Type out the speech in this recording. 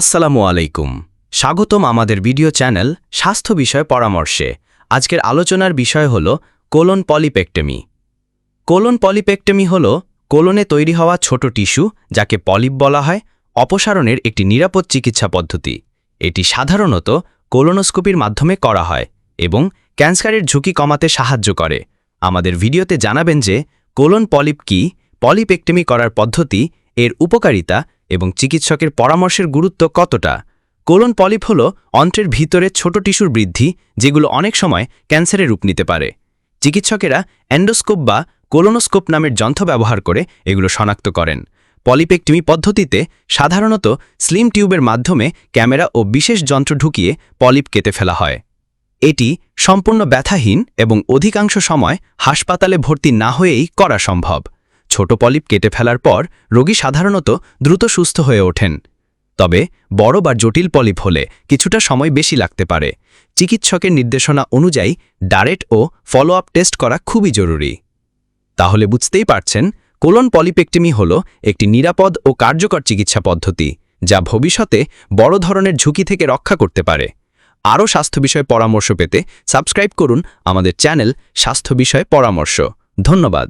আসসালামু আলাইকুম। স্বাগতম আমাদের ভিডিও চ্যানেল স্বাস্থ্য বিষয় পরামর্শে। আজকের আলোচনার বিষয় হল কোলন পলিপেক্টমি। কোলন পলিপেক্টমি হল কোলনে তৈরি হওয়া ছোট টিস্যু যাকে পলিপ বলা হয়, অপসারণের একটি নিরাপদ চিকিৎসা পদ্ধতি। এটি সাধারণত কোলোনোস্কোপির মাধ্যমে করা হয় এবং ক্যান্সারের ঝুঁকি কমাতে সাহায্য করে। আমাদের ভিডিওতে জানাবেন যে কোলন পলিপ কি, পলিপেক্টমি করার পদ্ধতি এর উপকারিতা এবং চিকিৎসকের পরামর্শের গুরুত্ব কতটা? কোলন পলিপ হল অন্ত্রের ভিতরে ছোট টিস্যুর বৃদ্ধি যেগুলো অনেক সময় ক্যান্সারের রূপ নিতে পারে। চিকিৎসকেরা অ্যান্ডোস্কোপ বা কোলোনোস্কোপ নামের যন্ত্র ব্যবহার করে এগুলো শনাক্ত করেন। পলিপেক্টমি পদ্ধতিতে সাধারণত স্লিম টিউবের মাধ্যমে ক্যামেরা ও বিশেষ যন্ত্র ঢুকিয়ে পলিপ কেটে ফেলা হয়। এটি সম্পূর্ণ ব্যথাহীন এবং অধিকাংশ সময় হাসপাতালে ভর্তি না হয়েই করা সম্ভব। ছোট পলিপ কেটে ফেলার পর রোগী সাধারণত দ্রুত সুস্থ হয়ে ওঠেন। তবে বড় বা জটিল পলিপ হলে কিছুটা সময় বেশি লাগতে পারে। চিকিৎসকের নির্দেশনা অনুযায়ী ডারেট ও ফলো আপ টেস্ট করা খুবই জরুরি। তাহলে বুঝতেই পারছেন, কোলন পলিপেক্টমি হল একটি নিরাপদ ও কার্যকর চিকিৎসা পদ্ধতি, যা ভবিষ্যতে বড় ধরনের ঝুঁকি থেকে রক্ষা করতে পারে। আরও স্বাস্থ্য বিষয়ে পরামর্শ পেতে সাবস্ক্রাইব করুন আমাদের চ্যানেল স্বাস্থ্য বিষয়ে পরামর্শ। ধন্যবাদ।